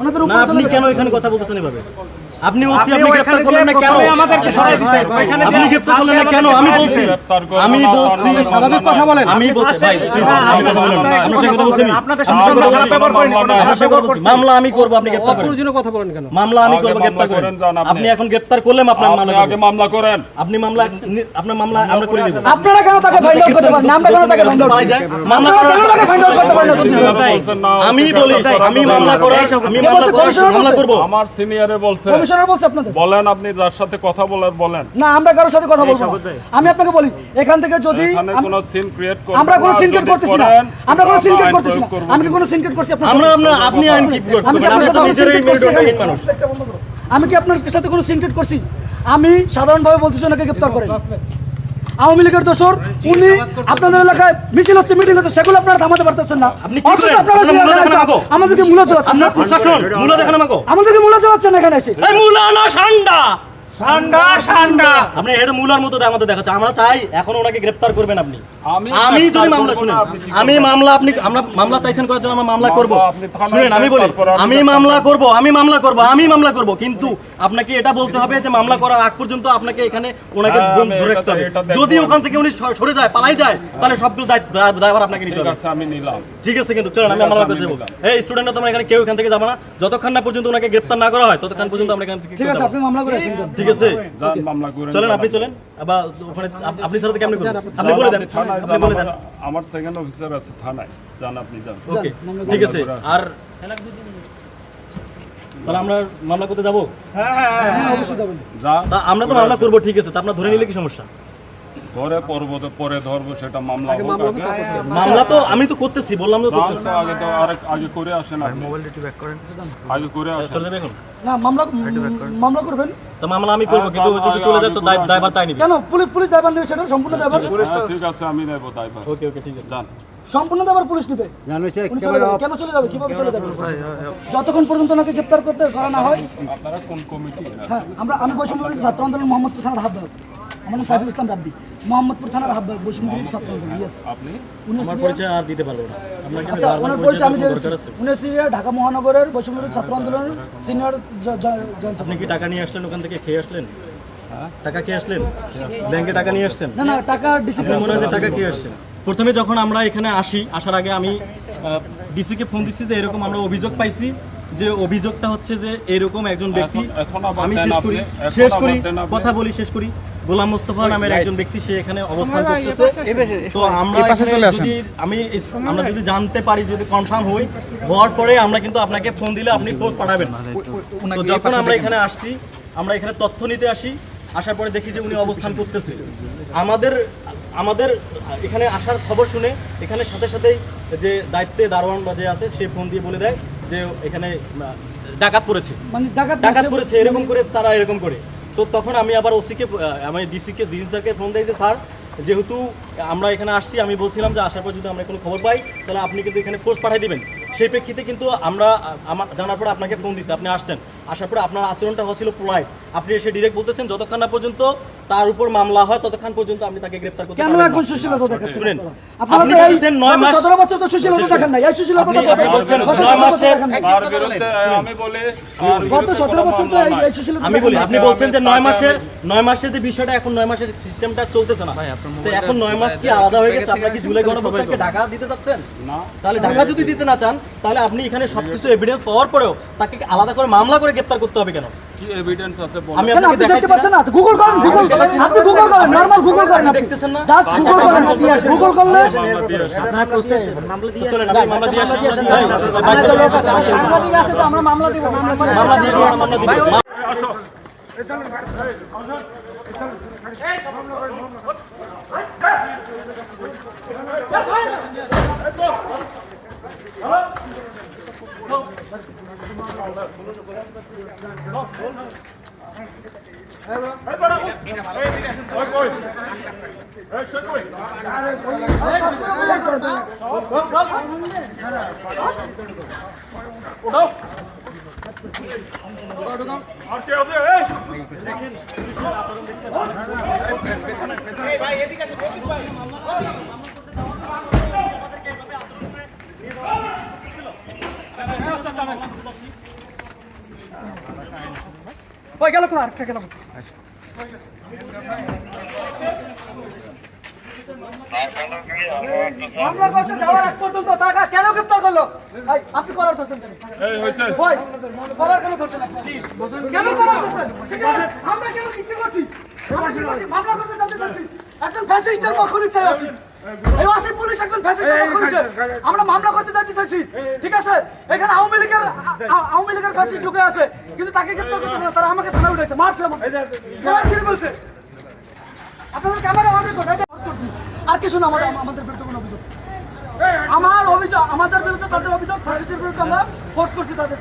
ওনাদের না আপনি কেন এখানে কথা বলতেছেন এভাবে? আপনি ওসি আপনি গ্রেফতার করলেন না কেন আমাদেরকে সরাই দিছেন। ওইখানে যে আপনি গ্রেফতার করলেন না কেন আমি বলছি আমি বলছি স্বাভাবিক কথা বলেন আমি বলছি ভাই আমি কথা বললাম হ্যাঁ, আপনার কথা বলছি আমি। আপনাদের আমরা বলছি। ব্যবহার করিনি, কোনো আপনার কথা বলছি। মামলা আমি করব আপনি গ্রেফতার করেন অপ্রয়োজনীয় কথা বলেন কেন মামলা আমি করব গ্রেফতার করেন আপনি। এখন গ্রেফতার করলেন আপনার মামলা আগে মামলা করেন আপনি মামলা আপনার মামলা আমরা করে দেব আপনারা কেন তাকে ফাইন্ড আউট করতে পারেন? আমরা কেন তাকে ফাইন্ড আউট পালাই যায় মামলা তাকে ফাইন্ড আউট করতে পারেন আমি বলি আমি মামলা। করার আমি মামলা? করার? করব আমার সিনিয়রে বলছে কমিশনার বলছে আপনাদের। বলেন আপনি যার সাথে কথা বলার বলেন। না আমরা কারোর সাথে কথা বলব আমি আপনাকে বলি এখান থেকে যদি কোনো সিন ক্রিয়েট আমরা কোনো সিন ক্রিয়েট করতেছি না। আমরা কোনো সিন ক্রিয়েট করতেছি না। আমি কি কোনো সিনকেট করছি আপনার আমরা সাথে? আমরা আপনি আইন কি করতে আমি কি আপনার সাথে নিজেরই মানুষ। আমি কি আপনার সাথে কোনো সিনকেট করছি? আমি সাধারণভাবে বলতেছি ওনাকে গ্রেপ্তার করেন। আওয়ামী লীগের দোষর উনি আপনাদের এলাকায় মিছিল হচ্ছে মিটিং হচ্ছে সেগুলো আপনারা থামাতে পারতেছেন না। অথচ? আপনারা মূল্য? আমাদেরকে মূল্য চলাচ্ছেন আপনার প্রশাসন মূলা দেখানো মাগো। আমাদেরকে মূল্য চলাচ্ছেন এখানে এসে। এই মূলা না সান্ডা। ঠান্ডা ঠান্ডা আপনি এটা মূলার মতো আমাদের দেখাচ্ছে আমরা চাই এখন ওনাকে গ্রেফতার করবেন আপনি। আমি আমি যদি মামলা শুনেন আমি মামলা আপনি আমরা মামলা চাইছেন করার জন্য আমরা মামলা করব। শুনেন আমি বলি আমি মামলা করব আমি মামলা করব আমি মামলা করব কিন্তু আপনাকে এটা বলতে হবে যে মামলা করার আগ পর্যন্ত আপনাকে এখানে ওনাকে হ্যাঁ, বন্ধ ধরে রাখতে হবে। যদি ওখান থেকে উনি সরে যায় পালাই যায় তাহলে সবগুলো দায়িত্ব দায়ভার আপনাকে নিতে ঠিক হবে। আছে আমি নিলাম। ঠিক আছে কিন্তু চলেন আমি মামলা করতে যাব। এই স্টুডেন্টরা তোমরা এখানে কেউ এখান থেকে যাবে না। যতক্ষণ না পর্যন্ত ওনাকে গ্রেফতার না করা হয় ততক্ষণ পর্যন্ত আমরা এখান ঠিক আছে আপনি মামলা করে আসেন ঠিক আছে? যান মামলা করেন চলেন আপনি চলেন। আবার ওখানে আপনি স্যার কেমন আপনি বলে দেন। আপনি বলে দেন। আমার- সেকেন্ড অফিসার আছে থানায়। যান আপনি যান। ওকে ঠিক আছে। আর তাহলে আমরা মামলা করতে যাব? হ্যাঁ অবশ্যই যাবেন যান আমরা তো মামলা করব ঠিক আছে। তা আপনার ধরে নিলে কি সমস্যা? পর্বত পরে ধরবো সেটা মামলা মামলা তো আমি তো করতেছি বললাম তো করতেছি। আগে তো আরেক আগে করে আসেন আপনি। আগে করে আসেন। চলে না মামলা মামলা করবেন? তো মামলা আমি করব কিন্তু যদি চলে যায় তো দায়ভার তাই নিবি। কেন? পুলিশ পুলিশ দায়ভার নেবে সেটা? সম্পূর্ণ দায়ভার? হ্যাঁ, ঠিক আছে আমি নেব দায়ভার। ওকে ওকে ঠিক আছে। যান। সম্পূর্ণ দায়ভার পুলিশ নেবে? কেন চলে যাবে? কীভাবে চলে যাবে? যতক্ষণ পর্যন্ত ওনাকে গ্রেপ্তার করতে করা না হয় আপনারা কোন কমিটি? হ্যাঁ আমরা আমি বৈষম্য ছাত্র আন্দোলন মোহাম্মদপুর থানার আহ্বায়ক আমার নাম সাইফুল ইসলাম রাব্বি মোহাম্মদপুর থানার বৈষম্য ছাত্র ইয়েস আমার পরিচয় আর দিতে পারব না। আচ্ছা ওনার পরিচয় আমি উনি হচ্ছে ঢাকা মহানগরের ছাত্র আন্দোলনের সিনিয়র আপনি কি টাকা নিয়ে আসলেন ওখান থেকে? খেয়ে আসলেন? টাকা খেয়ে আসলেন? ব্যাংকে টাকা নিয়ে আসছেন? না না টাকা ডিসিপ্লিন মনে হয় টাকা খেয়ে আসছেন? প্রথমে যখন আমরা এখানে আসি আসার আগে আমি ডিসিকে ফোন দিচ্ছি যে এরকম আমরা অভিযোগ পাইছি যে অভিযোগটা হচ্ছে যে এরকম একজন ব্যক্তি আমি শেষ করি শেষ করি কথা বলি শেষ করি। গোলাম মোস্তফা নামের একজন ব্যক্তি সে এখানে অবস্থান করতেছে। তো আমরা যদি আমি আমরা যদি জানতে পারি যদি কনফার্ম হই হওয়ার পরে আমরা কিন্তু আপনাকে ফোন দিলে আপনি পোস্ট পাঠাবেন। তো যখন আমরা এখানে আসছি আমরা এখানে তথ্য নিতে আসি আসার পরে দেখি যে উনি অবস্থান করতেছে। আমাদের আমাদের এখানে আসার খবর শুনে এখানে সাথে সাথেই যে দায়িত্বে দারোয়ান বা যে আছে সে ফোন দিয়ে বলে দেয় যে এখানে ডাকাত পড়েছে। মানে ডাকাত ডাকাত পড়েছে এরকম করে তারা এরকম করে। তো তখন আমি আবার ওসিকে আমি ডিসিকে ডিসি স্যারকে ফোন দিই যে, স্যার, যেহেতু আমরা এখানে আসছি, আমি বলছিলাম যে, আসার পর যদি আমরা কোনো খবর পাই, তাহলে আপনি কিন্তু এখানে ফোর্স পাঠিয়ে দিবেন। সেই প্রেক্ষিতে কিন্তু আমরা আমার জানার পরে আপনাকে ফোন দিচ্ছি আপনি আসছেন। আসার পরে আপনার আচরণটা হচ্ছিল পোলাইট আপনি এসে ডিরেক্ট বলতেছেন যতক্ষণ না পর্যন্ত তার উপর মামলা হয় ততক্ষণ পর্যন্ত আপনি তাকে গ্রেফতার করতে পারবেন। এখন সুশীলতা দেখাচ্ছেন? শুনেন, আপনি বলছেন নয় মাস- সতেরো বছর তো সুশীলতা দেখেন নাই। এই সুশীলতা আপনি- আপনি বলছেন গত নয় মাসের- তার বিরুদ্ধে আমি বলি গত বিরুদ্ধে সতেরো কোনো বছর তো এই-। সুশীলতা আমি বলি আপনি বলছেন যে আমি- নয় মাসের নয় মাসের যে বিষয়টা এখন নয় মাসের সিস্টেমটা চলতেছে না। তো এখন নয় মাস কি আলাদা হয়ে গেছে? আপনার কি জুলাই গণপ্রজাতন্ত্রকে ঢাকা দিতে চাচ্ছেন? না। তাহলে ঢাকা যদি দিতে না চান তাহলে আপনি এখানে সবকিছু এভিডেন্স পাওয়ার পরেও তাকে আলাদা করে মামলা করে গ্রেফতার করতে হবে কেন কি এভিডেন্স আছে বলেন আমি আপনাকে আপনি দেখতে দেখাচ্ছি পাচ্ছেন না গুগল করেন গুগল করেন আপনি গুগল করেন নরমাল গুগল করেন আপনি আপনি দেখতেছেন না? জাস্ট গুগল করেন গুগল করলে মামলা দিয়ে আসেন। চলেন আপনি মামলা দিয়ে আসেন ভাই, সাংবাদিক আছে তো আমরা মামলা দিব মামলা দিব। মামলা দিয়ে দিন, মামলা দিয়ে দিন। আর কে আছে এই? ওই গেল কোথায় আরেকটা গেল মামলা করতে যাওয়ার আগ পর্যন্ত তারা কেন গ্রেপ্তার করল আপনি করার ধরছেন কেন? এই হয়েছে ভাই, করার কেন ধরছেন কেন করার ধরছেন? আমরা কেন কি করছি? মামলা করতে জানতে চাচ্ছি। একজন ফ্যাসিস্টের পক্ষ নিচ্ছে এই ওসি। এই ওসি পুলিশ একজন ফ্যাসিস্টের পক্ষ নিচ্ছে। আমরা মামলা করতে জানতে চাইছি। ঠিক আছে? এখানে আওয়ামী লীগের আওয়ামী লীগের ফ্যাসিস্ট ঢুকে আছে। কিন্তু তাকে গ্রেপ্তার করতেছে না তারা আমাকে থানায় উঠেছে মারছে আমাকে। কি বলছে? আপনাদের ক্যামেরা অন রেকর্ড করছি। আর কিছু না আমাদের আমাদের বিরুদ্ধে কোনো অভিযোগ। আমার অভিযোগ আমাদের বিরুদ্ধে তাদের অভিযোগ ফাঁসিটির বিরুদ্ধে আমরা ফোর্স করছি তাদের।